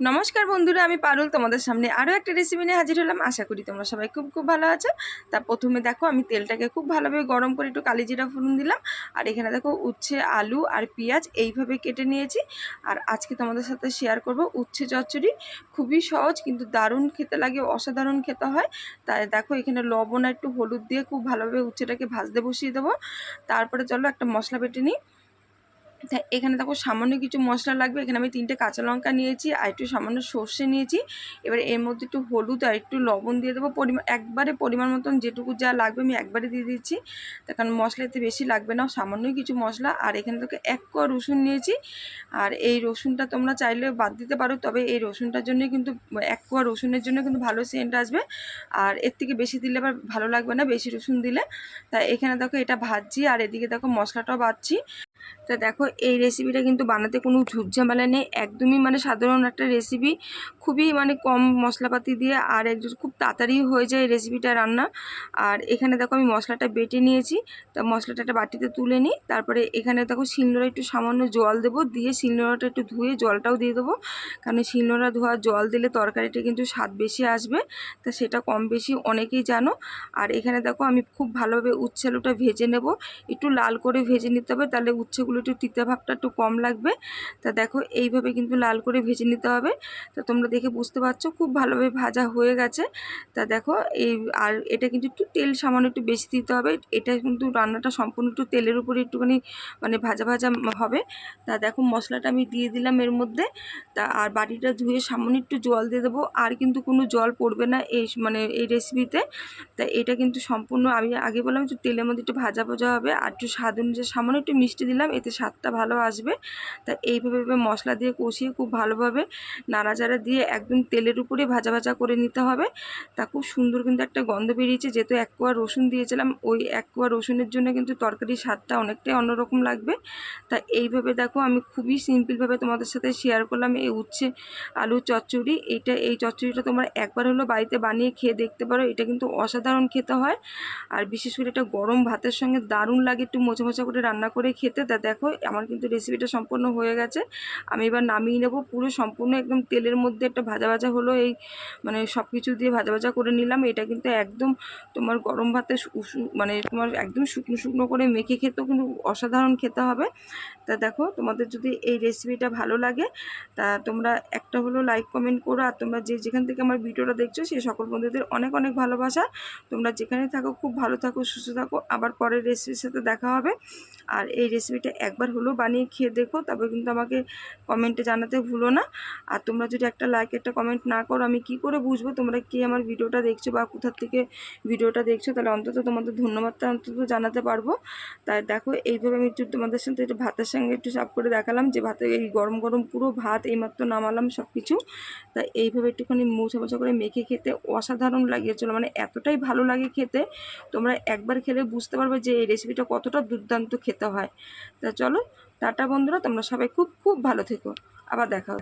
নমস্কার বন্ধুরা, আমি পারুল তোমাদের সামনে আরও একটা রেসিপি নিয়ে হাজির হলাম। আশা করি তোমরা সবাই খুব খুব ভালো আছো। তা প্রথমে দেখো, আমি তেলটাকে খুব ভালোভাবে গরম করে একটু কালি জিরা ফুলুন দিলাম। আর এখানে দেখো উচ্ছে, আলু আর পেঁয়াজ এইভাবে কেটে নিয়েছি। আর আজকে তোমাদের সাথে শেয়ার করব উচ্ছে চচ্চড়ি। খুবই সহজ কিন্তু দারুণ খেতে লাগে, অসাধারণ খেতে হয়। তাই দেখো এখানে লবণ আর একটু হলুদ দিয়ে খুব ভালোভাবে উচ্ছেটাকে ভাজতে বসিয়ে দেবো। তারপরে চলো একটা মশলা বেটে নিই। এখানে দেখো সামান্য কিছু মশলা লাগবে। এখানে আমি তিনটে কাঁচা লঙ্কা নিয়েছি, আর একটু সামান্য সর্ষে নিয়েছি। এবার এর মধ্যে একটু হলুদ আর একটু লবণ দিয়ে দেবো। পরিমাণ একবারে পরিমাণ মতন যেটুকু যা লাগবে আমি একবারে দিয়ে দিচ্ছি। তার কারণ মশলা এতে বেশি লাগবে না সামান্যই কিছু মশলা। আর এখানে তোকে এক কোয়া রসুন নিয়েছি। আর এই রসুনটা তোমরা চাইলে বাদ দিতে পারো, তবে এই রসুনটার জন্য কিন্তু, এক কোয়া রসুনের জন্য কিন্তু ভালো সেন্ট আসবে। আর এর থেকে বেশি দিলে আবার ভালো লাগবে না, বেশি রসুন দিলে। তাই এখানে দেখো এটা ভাজছি, আর এদিকে দেখো মশলাটাও বাজছি তা দেখো, এই রেসিপিটা কিন্তু বানাতে কোনো ঝুপঝামেলা নেই। একদমই মানে সাধারণ একটা রেসিপি খুবই মানে কম মশলাপাতি দিয়ে আর একজন খুব তাড়াতাড়ি হয়ে যায় এই রেসিপিটা রান্না। আর এখানে দেখো, আমি মশলাটা বেটে নিয়েছি। তা মশলাটা একটা বাটিতে তুলে নিই। তারপরে এখানে দেখো, শিলনোড়া একটু সামান্য জল দেবো। দিয়ে শিলনোড়াটা একটু ধুয়ে জলটাও দিয়ে দেবো। কারণ শিলনোড়া ধোয়া জল দিলে তরকারিটা কিন্তু স্বাদ বেশি আসবে। তা সেটা কম বেশি অনেকেই জানো। আর এখানে দেখো, আমি খুব ভালোভাবে উচ্ছে আলুটা ভেজে নেব। একটু লাল করে ভেজে নিতে হবে, তাহলে উচ্ছেগুলো একটু তিতে ভাবটা একটু কম লাগবে। তা দেখো এইভাবে কিন্তু লাল করে ভেজে নিতে হবে। তা তোমরা দেখে বুঝতে পারছ খুব ভালোভাবে ভাজা হয়ে গেছে। তা দেখো এই আর এটা কিন্তু একটু তেল সামান্য একটু বেশি দিতে হবে। এটা কিন্তু রান্নাটা সম্পূর্ণ একটু তেলের উপরে একটুখানি মানে ভাজা ভাজা হবে। তা দেখো মশলাটা আমি দিয়ে দিলাম এর মধ্যে। তা আর বাটিটা ধুয়ে সামান্য একটু জল দিয়ে দেবো। আর কিন্তু কোনো জল পড়বে না এই মানে এই রেসিপিতে তা। এটা কিন্তু সম্পূর্ণ আমি আগে বললাম একটু তেলের মধ্যে একটু ভাজা ভাজা হবে। আর একটু স্বাদ অনুযায়ী সামান্য একটু মিষ্টি দিলাম এতে স্বাদটা ভালো আসবে। তা এইভাবে মশলা দিয়ে কষিয়ে খুব ভালোভাবে নাড়াচাড়া দিয়ে একদম তেলের উপরে ভাজা ভাজা করে নিতে হবে। তা খুব সুন্দর কিন্তু একটা গন্ধ বেরিয়েছে, যেহেতু এক কোয়া রসুন দিয়েছিলাম, ওই এক কোয়া রসুনের জন্য কিন্তু তরকারির স্বাদটা অনেকটাই অন্যরকম লাগবে। তা এইভাবে দেখো, আমি খুবই সিম্পলভাবে তোমাদের সাথে শেয়ার করলাম, এই উচ্ছে আলু চচ্চড়ি। এইটা, এই চচ্চড়িটা তোমরা একবার হলো বাড়িতে বানিয়ে খেয়ে দেখতে পারো, এটা কিন্তু অসাধারণ খেতে হয়। আর বিশেষ করে এটা গরম ভাতের সঙ্গে দারুণ লাগে, একটু মোচা মোচা করে রান্না করে খেতে। তা দেখো, আমার কিন্তু রেসিপিটা সম্পূর্ণ হয়ে গেছে। আমি এবার নামিয়ে নেব পুরো সম্পূর্ণ একদম তেলের মধ্যে একটা ভাজা ভাজা হলো, এই মানে সব কিছু দিয়ে ভাজা ভাজা করে নিলাম। এটা কিন্তু একদম তোমার গরম ভাতে মানে তোমার একদম শুকনো শুকনো করে মেখে খেতেও কিন্তু অসাধারণ খেতে হবে। তা দেখো, তোমাদের যদি এই রেসিপিটা ভালো লাগে, তা তোমরা একটা হলো লাইক কমেন্ট করো। আর তোমরা যে যেখান থেকে আমার ভিডিওটা দেখছ, সেই সকল বন্ধুদের অনেক অনেক ভালোবাসা। তোমরা যেখানে থাকো, খুব ভালো থাকো, সুস্থ থাকো। আবার পরের রেসিপির সাথে দেখা হবে। আর এই রেসিপিটা একবার হলেও বানিয়ে খেয়ে দেখো তবে কিন্তু আমাকে কমেন্টে জানাতে ভুলো না। আর তোমরা যদি একটা লাইক একটা কমেন্ট না করো, আমি কি করে বুঝব তোমরা কে আমার ভিডিওটা দেখছ বা কোথার থেকে ভিডিওটা দেখছ? তাহলে অন্তত তোমাদের ধন্যবাদটা অন্তত জানাতে পারব। তাই দেখো, এইভাবে আমি একটু তোমাদের সাথে একটু ভাতের সঙ্গে একটু সাফ করে দেখালাম যে ভাতে এই গরম গরম পুরো ভাত এইমাত্র নামালাম সব কিছু তাই এইভাবে একটুখানি মোছা মোছা করে মেখে খেতে অসাধারণ লাগিয়েছিল মানে এতটাই ভালো লাগে খেতে। তোমরা একবার খেলে বুঝতে পারবে যে এই রেসিপিটা কতটা দুর্দান্ত খেতে হয়। তা চলো টাটা বন্ধুরা তোমরা সবাই খুব খুব ভালো থেকো। আবার দেখা